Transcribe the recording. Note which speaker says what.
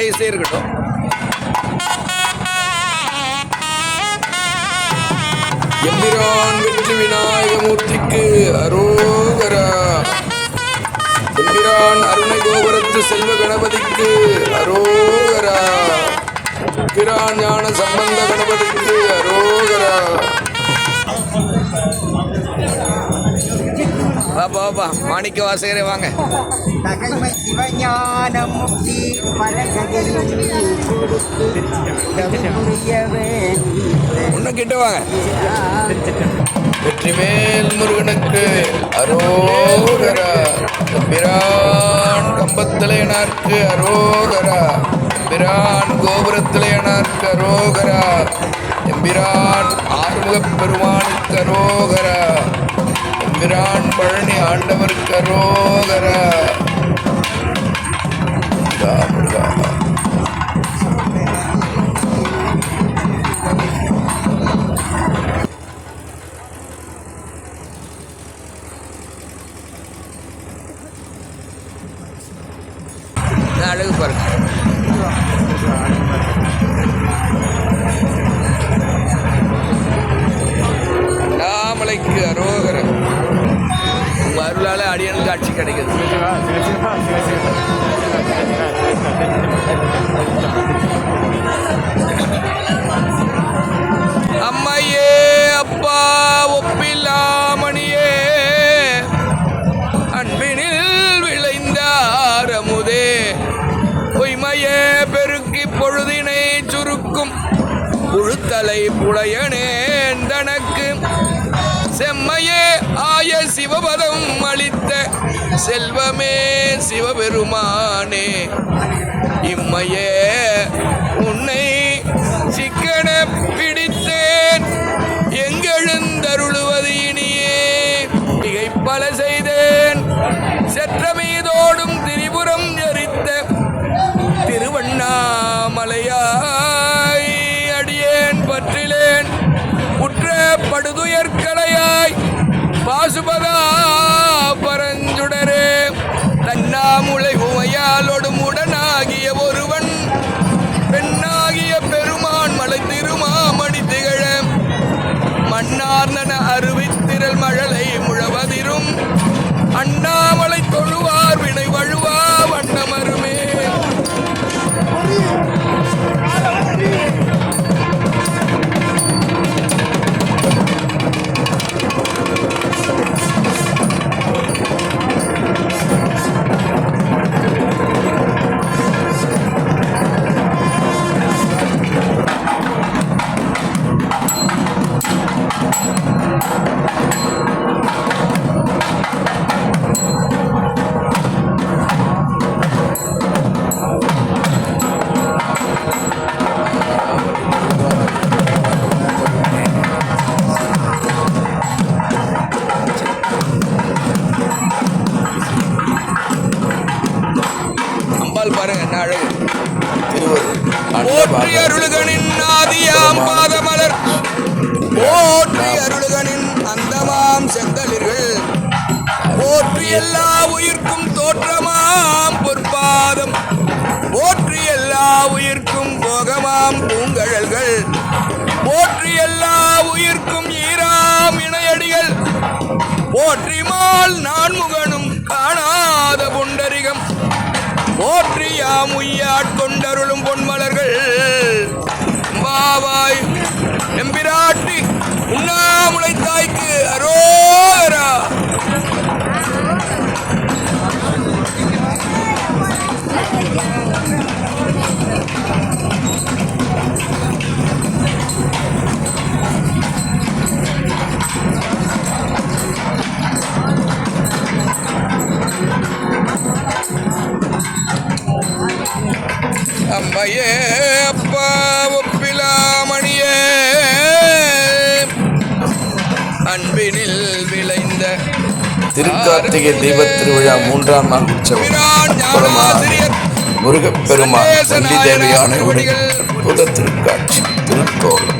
Speaker 1: அப்படியே இருக்கட்டும். எம்பிரான் வெற்றி விநாயகமூர்த்திக்கு அரோகரா. எம்பிரான் அருணை கோபுரத்து செல்வ கணபதிக்கு அரோகரா. எம்பிரான் ஞான சம்பந்த கணபதிக்கு அரோகரா. பாப்பா பாப்பா மாணிக்க வாசகரே வாங்க. இன்னும் கிட்ட வாங்க. வெற்றிவேல் முருகனுக்கு அரோகரா. பிரான் கம்பத்திலையனார்க்கு அரோகரா. பிரான் கோபுரத்திலையனார்க்கு அரோகரா. எம்பிரான் ஆறுமுகப் பெருமானுக்கு அரோகரா. எம்பிரான் பழனி ஆண்டவருக்கு அரோகரா. அழகு பாருங்க. நாமலைக்கு அரோகரம் உங்க அருளால அடியனுக்கு காட்சி கிடைக்குது. அம்மையே அப்பா ஒப்பில்லாமணியே அன்பினில் விளைந்த ஆரமுதே பொய்மையே பெருக்கி பொழுதினை சுருக்கும் புழுத்தலை புலையனே சிவபதம் அளித்த செல்வமே சிவபெருமானே. இம்மையே உன்னை சிக்கன பிடித்தேன். எங்கெழுந்தருளுவது இனியே. மிகைப்பல செய்தேன். செற்ற மீதோடும் திரிபுரம் எரித்த பாசுபதா பரஞ்சுடரே தன்னாமுளை அம்பாள் பாருங்க என்ன அழகு. போற்றி அருளுகனின் ஆதியாம் பாதமலர் போற்றி அருளுகனின் அந்தமாம் செங்கலிர்கள் போற்றி எல்லா உயிர்க்கும் தோற்றமாம் பொற்பாதம். போற்றி எல்லா உயிர்க்கும் போகமாம் பூங்கழல்கள். போற்றி எல்லா உயிர்க்கும் போற்றியாம் உய்யாட்கொண்டருளும் பொன்மலர்கள். வாவாய் எம்பிராட்டி உண்ணாமுளை தாய்க்கு அரோரா அம்மையே அப்பா ஒப்பிலாமணியே அன்பினில் விளைந்த
Speaker 2: திருக்கார்த்திகை தீபத் திருவிழா மூன்றாம் நாள் உற்சவம். முருகப்பெருமான் வள்ளி தேவியானையுடைய அற்புத திருக்காட்சி திருக்கோலம்